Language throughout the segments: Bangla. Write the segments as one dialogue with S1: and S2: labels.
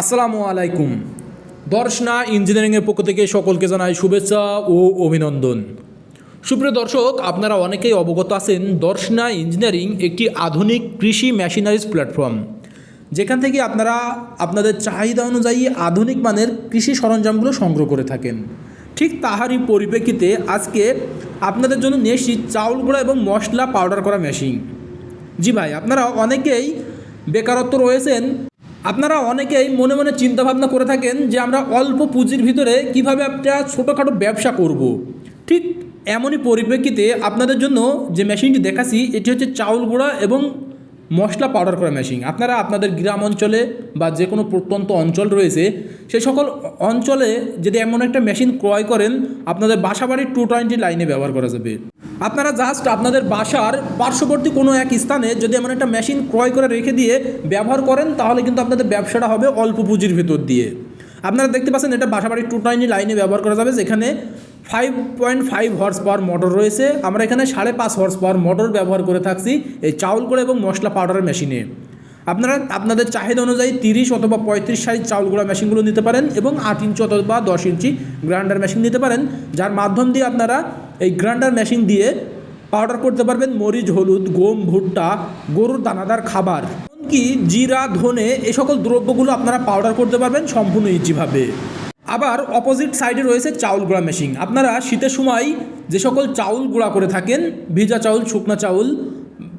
S1: আসসালামু আলাইকুম। দর্শনা ইঞ্জিনিয়ারিংয়ের পক্ষ থেকে সকলকে জানাই শুভেচ্ছা ও অভিনন্দন। সুপ্রিয় দর্শক, আপনারা অনেকেই অবগত আছেন, দর্শনা ইঞ্জিনিয়ারিং একটি আধুনিক কৃষি মেশিনারিজ প্ল্যাটফর্ম। যেখান থেকে আপনারা আপনাদের চাহিদা অনুযায়ী আধুনিক মানের কৃষি সরঞ্জামগুলো সংগ্রহ করে থাকেন। ঠিক তাহারই পরিপ্রেক্ষিতে আজকে আপনাদের জন্য নিয়ে চাউল গুঁড়া এবং মশলা পাউডার করা মেশিন। জি ভাই, আপনারা অনেকেই বেকারত্ব রয়েছেন আপনারা অনেকেই মনে মনে চিন্তা ভাবনা করে থাকেন যে আমরা অল্প পুঁজির ভিতরে কীভাবে একটা ছোটোখাটো ব্যবসা করব। ঠিক এমনই পরিপ্রেক্ষিতে আপনাদের জন্য যে মেশিনটি দেখাচ্ছি, এটি হচ্ছে চাউল গুঁড়া এবং মশলা পাউডার করা মেশিন আপনারা আপনাদের গ্রাম অঞ্চলে বা যে কোনো প্রত্যন্ত অঞ্চল রয়েছে সেই সকল অঞ্চলে যদি এমন একটা মেশিন ক্রয় করেন, আপনাদের বাসাবাড়ির টু টোয়েন্টি লাইনে ব্যবহার করা যাবে আপনারা জাস্ট আপনাদের বাসার পার্শ্ববর্তী কোনো এক স্থানে যদি এমন একটা মেশিন ক্রয় করে রেখে দিয়ে ব্যবহার করেন, তাহলে কিন্তু আপনাদের ব্যবসাটা হবে অল্প পুঁজির ভেতর দিয়ে। আপনারা দেখতে পাচ্ছেন এটা বাসাবাড়ির টু টোয়েন্টি লাইনে ব্যবহার করা যাবে, যেখানে five point five horse power motor রয়েছে। আমরা এখানে সাড়ে পাঁচ হর্স পাওয়ার মোটর ব্যবহার করে থাকছি এই চাউল করে এবং মশলা পাউডারের মেশিনে আপনারা আপনাদের চাহিদা অনুযায়ী তিরিশ অথবা পঁয়ত্রিশ সাইজ চাউল গুঁড়া মেশিনগুলো নিতে পারেন এবং আট ইঞ্চি অথবা দশ ইঞ্চি গ্রাইন্ডার মেশিন নিতে পারেন, যার মাধ্যম দিয়ে আপনারা এই গ্রাইন্ডার মেশিন দিয়ে পাউডার করতে পারবেন মরিচ, হলুদ, গম, ভুট্টা, গরুর দানাদার খাবার। এমনকি জিরা, ধনে এই সকল দ্রব্যগুলো আপনারা পাউডার করতে পারবেন সম্পূর্ণ ইজিভাবে। আবার অপোজিট সাইডে রয়েছে চাউল গুঁড়া মেশিন। আপনারা শীতের সময় যে সকল চাউল গুঁড়া করে থাকেন, ভিজা চাউল, শুকনা চাউল,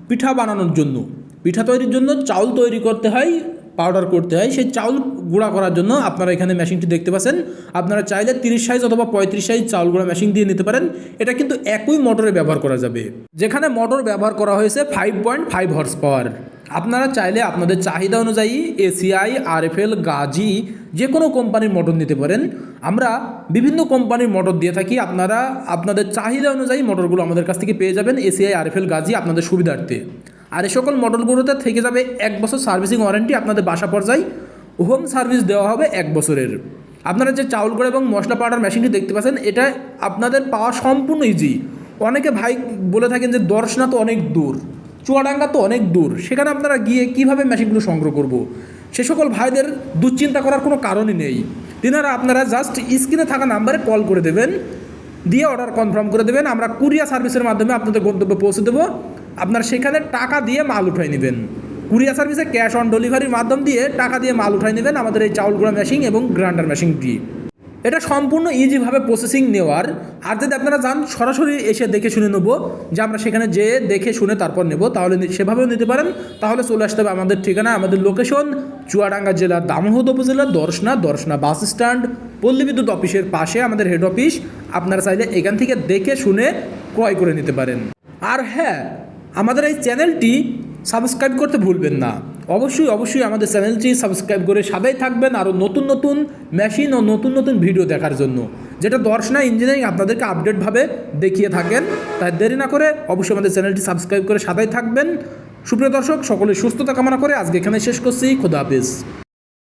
S1: পিঠা বানানোর জন্য, পিঠা তৈরির জন্য চাউল তৈরি করতে হয় পাউডার করতে হয়, সেই চাউল গুঁড়া করার জন্য আপনারা এখানে মেশিনটি দেখতে পাচ্ছেন। আপনারা চাইলে তিরিশ সাইজ অথবা পঁয়ত্রিশ সাইজ চাউল গুঁড়া মেশিন দিয়ে নিতে পারেন। এটা কিন্তু একই মোটরে ব্যবহার করা যাবে। যেখানে মোটর ব্যবহার করা হয়েছে five point five horse power আপনারা চাইলে আপনাদের চাহিদা অনুযায়ী এসিআই আরএফএল গাজি যে কোনো কোম্পানির মোটর নিতে পারেন। আমরা বিভিন্ন কোম্পানির মোটর দিয়ে থাকি। আপনারা, আপনাদের চাহিদা অনুযায়ী মোটরগুলো আমাদের কাছ থেকে পেয়ে যাবেন। এসিআই আরএফএল গাজি আপনাদের সুবিধার্থে। আর এই সকল মডেলগুলোতে থেকে যাবে এক বছর সার্ভিসিং ওয়ারেন্টি আপনাদের বাসা পর্যায়ে। হোম সার্ভিস দেওয়া হবে এক বছরের। আপনারা যে চাউল গুঁড়ো এবং মশলা পাউডার মেশিনটি দেখতে পাচ্ছেন, এটা আপনাদের পাওয়া সম্পূর্ণ ইজি অনেকে ভাই বলে থাকেন যে দর্শনা তো অনেক দূর, চুয়াডাঙ্গা তো অনেক দূর। সেখানে আপনারা গিয়ে কীভাবে মেশিনগুলো সংগ্রহ করব। সে সকল ভাইদের দুশ্চিন্তা করার কোনো কারণই নেই। তিনারা আপনারা জাস্ট স্ক্রিনে থাকা নাম্বারে কল করে দেবেন, দিয়ে অর্ডার কনফার্ম করে দেবেন। আমরা কুরিয়া সার্ভিসের মাধ্যমে আপনাদের গন্তব্যে পৌঁছে দেবো। আপনার সেখানে টাকা দিয়ে মাল উঠাই নেবেন। কুরিয়া সার্ভিসে ক্যাশ অন ডেলিভারির মাধ্যম দিয়ে টাকা দিয়ে মাল উঠাই নেবেন আমাদের এই চাউল গুঁড়া মেশিন এবং গ্রাইন্ডার মেশিন দিয়ে এটা সম্পূর্ণ ইজিভাবে প্রসেসিং নেওয়ার। আর যদি আপনারা যান, সরাসরি এসে দেখে শুনে নেব, যে আমরা সেখানে যেয়ে দেখে শুনে তারপর নেব, তাহলে সেভাবেও নিতে পারেন। তাহলে চলে আসতে হবে আমাদের ঠিকানা, আমাদের লোকেশন চুয়াডাঙ্গা জেলার দামোহদ উপজেলা, দর্শনা দর্শনা বাস স্ট্যান্ড, পল্লী বিদ্যুৎ অফিসের পাশে আমাদের হেড অফিস আপনারা চাইলে এখান থেকে দেখে শুনে ক্রয় করে নিতে পারেন। আর হ্যাঁ আমাদের এই চ্যানেলটি সাবস্ক্রাইব করতে ভুলবেন না। অবশ্যই অবশ্যই আমাদের চ্যানেলটি সাবস্ক্রাইব করে সাদাই থাকবেন আরও নতুন নতুন মেশিন ও নতুন নতুন ভিডিও দেখার জন্য। যেটা দর্শনা ইঞ্জিনিয়ারিং আপনাদেরকে আপডেটভাবে দেখিয়ে থাকেন। তাই দেরি না করে অবশ্যই আমাদের চ্যানেলটি সাবস্ক্রাইব করে সাদাই থাকবেন। সুপ্রিয় দর্শক, সকলে সুস্থতা কামনা করে আজকে এখানে শেষ করছি। খোদা হাফিজ।